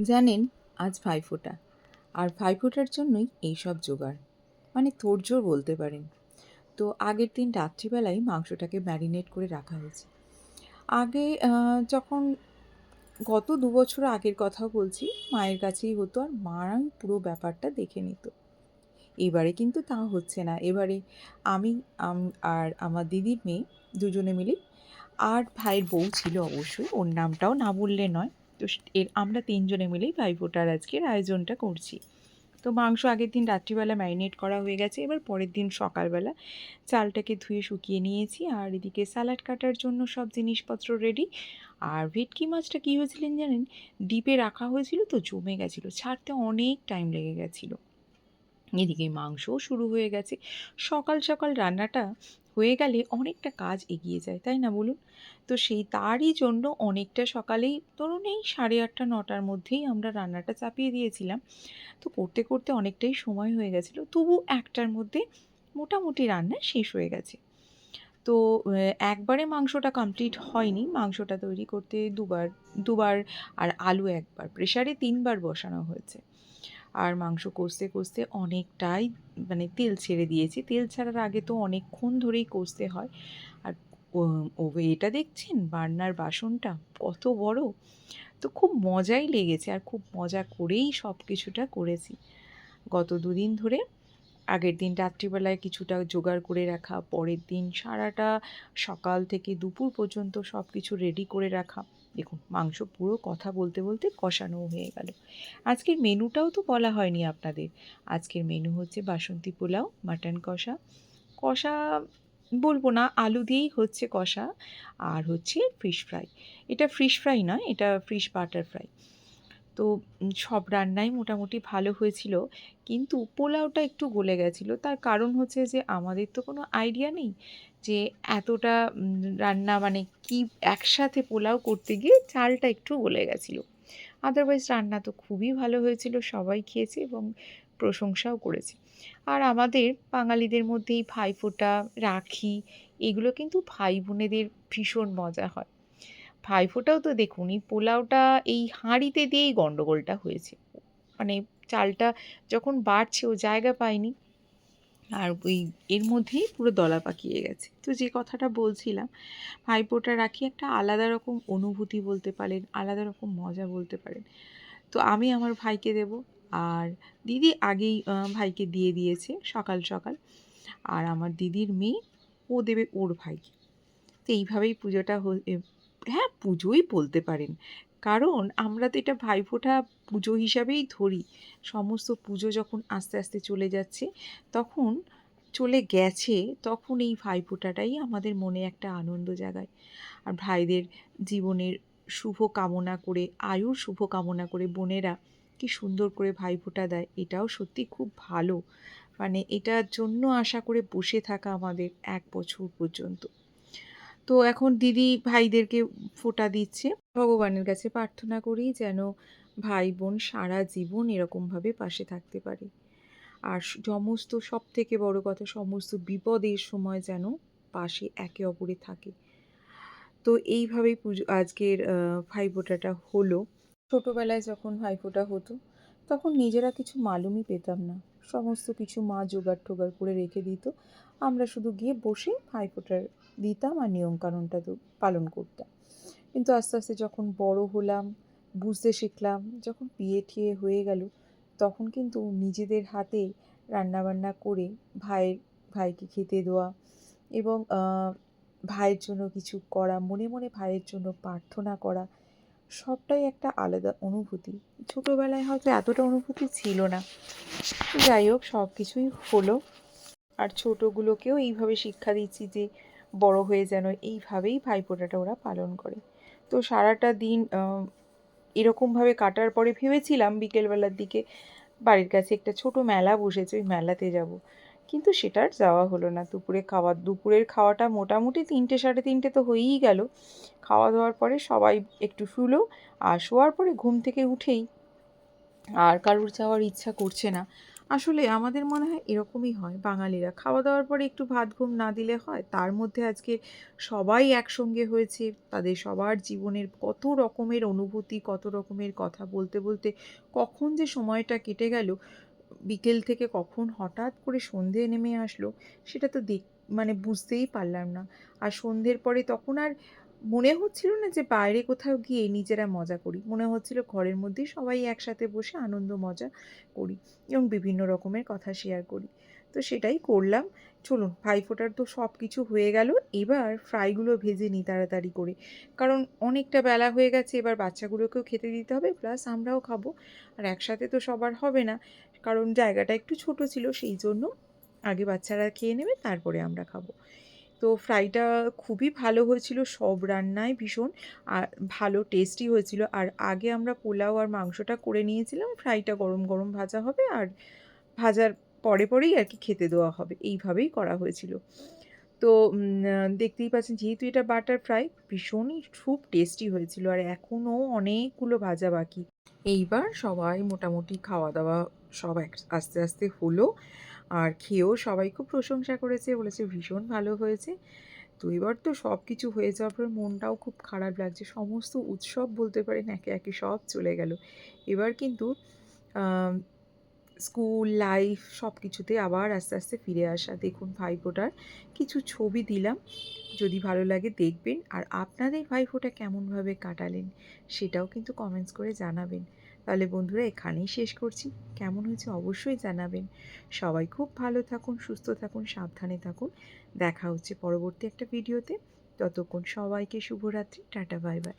জানেন, আজ ভাইফোঁটা। আর ভাইফোঁটার জন্যই এইসব জোগাড়। মানে তোড়জোড় বলতে পারেন। তো আগের দিন রাত্রিবেলায় মাংসটাকে ম্যারিনেট করে রাখা হয়েছে। আগে যখন গত দু বছর আগের কথা বলছি, মায়ের কাছেই হতো আর মারাই পুরো ব্যাপারটা দেখে নিত। এবারে কিন্তু তা হচ্ছে না। এবারে আমি, আর আমার দিদির মেয়ে দুজনে মিলে, আর ভাইয়ের বউ ছিল অবশ্যই, ওর নামটাও না বললে নয়। তো এর আমরা তিনজনে মিলেই ভাইফোঁটার আজকের আয়োজনটা করছি। তো মাংস আগের দিন রাত্রিবেলা ম্যারিনেট করা হয়ে গেছে, এবার পরের দিন সকালবেলা চালটাকে ধুয়ে শুকিয়ে নিয়েছি, আর এদিকে স্যালাড কাটার জন্য সব জিনিসপত্র রেডি আর ভেটকি মাছটা কী হয়েছিলেন জানেন? ডিপে রাখা হয়েছিল তো জমে গেছিল, ছাড়তে অনেক টাইম লেগে গেছিল। এদিকে মাংসও শুরু হয়ে গেছে। সকাল সকাল রান্নাটা হয়ে গেলে অনেকটা কাজ এগিয়ে যায়, তাই না বলুন? তো সেই তারই জন্য অনেকটা সকালেই ধরুন এই সাড়ে আটটা, নটার মধ্যেই আমরা রান্নাটা চাপিয়ে দিয়েছিলাম। তো করতে করতে অনেকটাই সময় হয়ে গেছিল, তবু একটার মধ্যে মোটামুটি রান্না শেষ হয়ে গেছে। তো একবারে মাংসটা কমপ্লিট হয়নি, মাংসটা তৈরি করতে দুবার দুবার আর আলু একবার প্রেশারে তিনবার বসানো হয়েছে। আর মাংস কষতে কষতে অনেকটাই মানে তেল ছেড়ে দিয়েছি। তেল ছাড়ার আগে তো অনেকক্ষণ ধরেই কষতে হয়। আর ও- এটা দেখছেন বার্নার বাসনটা? কত বড়! তো খুব মজাই লেগেছে আর খুব মজা করেই সব কিছুটা করেছি। গত দুদিন ধরে আগের দিন রাত্রিবেলায় কিছুটা জোগাড় করে রাখা, পরের দিন সারাটা সকাল থেকে দুপুর পর্যন্ত সব কিছু রেডি করে রাখা। দেখুন, মাংস পুরো কথা বলতে বলতে কষানো হয়ে গেল। আজকের মেনুটাও তো বলা হয়নি আপনাদের। আজকের মেনু হচ্ছে বাসন্তী পোলাও, মাটন কষা। কষা বলব না, আলু দিয়েই হচ্ছে কষা। আর হচ্ছে ফিশ ফ্রাই এটা ফিশ ফ্রাই নয়, এটা ফিশ বাটার ফ্রাই তো সব রান্নাই মোটামুটি ভালো হয়েছিল। কিন্তু পোলাওটা একটু গলে গেছিল। তার কারণ হচ্ছে যে, আমাদের তো কোনো আইডিয়া নেই যে, এতটা রান্না মানে কি একসাথে পোলাও করতে গিয়ে চালটা একটু গলে গেছিল। আদারওয়াইজ রান্না তো খুবই ভালো হয়েছিল, সবাই খেয়েছে এবং প্রশংসাও করেছে। আর আমাদের বাঙালিদের মধ্যেই ভাইফোঁটা, রাখি, এগুলো কিন্তু ভাই বোনেদের ভীষণ মজা হয়। ভাইফোঁটাও তো দেখুন, এই পোলাওটা এই হাঁড়িতে দিয়েই গণ্ডগোলটা হয়েছে। মানে চালটা যখন বাড়ছে, ও জায়গা পায়নি। আর ওই এর মধ্যেই পুরো দলা পাকিয়ে গেছে। তো যে কথাটা বলছিলাম, ভাইফোঁটা রাখি একটা আলাদা রকম অনুভূতি বলতে পারেন, আলাদা রকম মজা বলতে পারেন। তো আমি আমার ভাইকে দেব, আর দিদি আগেই ভাইকে দিয়ে দিয়েছে সকাল সকাল। আর আমার দিদির মেয়ে, ও দেবে ওর ভাইকে। তো এইভাবেই পুজোটা হ্যাঁ পুজোই বলতে পারেন। কারণ আমরা তো এটা ভাইফোঁটা পুজো হিসাবেই ধরি। সমস্ত পুজো যখন আস্তে আস্তে চলে যাচ্ছে, তখন চলে গেছে, তখন এই ভাইফোঁটাটাই আমাদের মনে একটা আনন্দ জাগায়। আর ভাইদের জীবনের শুভ কামনা করে, আয়ুর শুভ কামনা করে বোনেরা কি সুন্দর করে ভাইফোঁটা দেয়, এটাও সত্যি খুব ভালো। মানে এটার জন্য আশা করে বসে থাকা আমাদের এক বছর পর্যন্ত। তো এখন দিদি ভাইদেরকে ফোঁটা দিচ্ছে। ভগবানের কাছে প্রার্থনা করি যেন ভাই বোন সারা জীবন এরকমভাবে পাশে থাকতে পারে। আর সমস্ত সব থেকে বড় কথা, সমস্ত বিপদের সময় যেন পাশে একে অপরে থাকে। তো এইভাবেই পুজো, আজকের ভাইফোঁটাটা হলো। ছোটোবেলায় যখন ভাইফোঁটা হতো, তখন নিজেরা কিছু মালুমই পেতাম না। সমস্ত কিছু মা জোগাড় টোগাড় করে রেখে দিত। আমরা শুধু গিয়ে বসে ভাইফোঁটার দিতাম আর নিয়মকানুনটা তো পালন করতাম। কিন্তু আস্তে আস্তে যখন বড় হলাম, বুঝতে শিখলাম, যখন বিয়ে ঠিয়ে হয়ে গেল, তখন কিন্তু নিজেদের হাতে রান্নাবান্না করে ভাইয়ের, ভাইকে খেতে দেওয়া এবং ভাইয়ের জন্য কিছু করা, মনে মনে ভাইয়ের জন্য প্রার্থনা করা সবটাই একটা আলাদা অনুভূতি। ছোটোবেলায় হয়তো এতটা অনুভূতি ছিল না। যাই হোক সব কিছুই হলো। আর ছোটোগুলোকেও এইভাবে শিক্ষা দিচ্ছি যে, বড় হয়ে যেন এইভাবেই ভাইফোঁটাটা ওরা পালন করে। তো সারাটা দিন এরকমভাবে কাটার পরে ভেবেছিলাম বিকেলবেলার দিকে বাড়ির কাছে একটা ছোট মেলা বসেছে, ওই মেলাতে যাব। কিন্তু সেটা আর যাওয়া হলো না। দুপুরে খাওয়া, দুপুরের খাওয়াটা মোটামুটি তিনটে, সাড়ে তিনটে তো হয়েই গেল। খাওয়া দাওয়ার পরে সবাই একটু শুলো আর শোয়ার পরে ঘুম থেকে উঠেই আর কারোর যাওয়ার ইচ্ছা করছে না। আসলে আমাদের মনে হয় এরকমই হয়। বাঙালিরা খাওয়া দাওয়ার পরে একটু ভাত ঘুম না দিলে হয়, তার মধ্যে আজকে সবাই একসঙ্গে হয়েছে। তাদের সবার জীবনের কত রকমের অনুভূতি, কত রকমের কথা বলতে বলতে কখন যে সময়টা কেটে গেল বিকেল থেকে কখন হঠাৎ করে সন্ধে নেমে আসলো, সেটা তো দেখ মানে বুঝতেই পারলাম না। আর সন্ধ্যের পরে তখন আর মনে হচ্ছিল না যে বাইরে কোথাও গিয়ে নিজেরা মজা করি। মনে হচ্ছিল ঘরের মধ্যেই সবাই একসাথে বসে আনন্দ মজা করি এবং বিভিন্ন রকমের কথা শেয়ার করি। তো সেটাই করলাম। চলুন ভাইফোঁটার তো সব কিছু হয়ে গেল। এবার ফ্রাইগুলো ভেজে নিই তাড়াতাড়ি করে। কারণ অনেকটা বেলা হয়ে গেছে, এবার বাচ্চাগুলোকেও খেতে দিতে হবে প্লাস আমরাও খাব। আর একসাথে তো সবার হবে না, কারণ জায়গাটা একটু ছোট ছিল, সেই জন্য আগে বাচ্চারা খেয়ে নেবে, তারপরে আমরা খাব। তো ফ্রাইটা খুবই ভালো হয়েছিল, সব রান্নায় ভীষণ, আর ভালো টেস্টি হয়েছিল। আর আগে আমরা পোলাও আর মাংসটা করে নিয়েছিলাম ফ্রাইটা গরম গরম ভাজা হবে, আর ভাজার পরে পরেই আর কি খেতে দেওয়া হবে। এইভাবেই করা হয়েছিল। তো দেখতেই পাচ্ছেন যেহেতু এটা বাটার ফ্রাই, ভীষণই খুব টেস্টি হয়েছিল আর এখনও অনেকগুলো ভাজা বাকি। এইবার সবাই মোটামুটি খাওয়া দাওয়া সব আস্তে আস্তে হলো আর খেয়েও সবাই খুব প্রশংসা করেছে, বলেছে ভীষণ ভালো হয়েছে। তো এবার তো সব কিছু হয়ে যাওয়ার পর মনটাও খুব খারাপ লাগছে, সমস্ত উৎসব বলতে পারেন একে একে সব চলে গেল। এবার কিন্তু স্কুল লাইফ সব কিছুতে আবার আস্তে আস্তে ফিরে আসা। দেখুন ভাইফোঁটার কিছু ছবি দিলাম। যদি ভালো লাগে দেখবেন। আর আপনাদের ভাইফোঁটা কেমনভাবে কাটালেন সেটাও কিন্তু কমেন্টস করে জানাবেন। তাহলে বন্ধুরা, এখানেই শেষ করছি। কেমন হয়েছে অবশ্যই জানাবেন। সবাই খুব ভালো থাকুন, সুস্থ থাকুন, সাবধানে থাকুন। দেখা হচ্ছে পরবর্তী একটা ভিডিওতে। ততক্ষণ সবাইকে শুভরাত্রি। Tata, bye bye.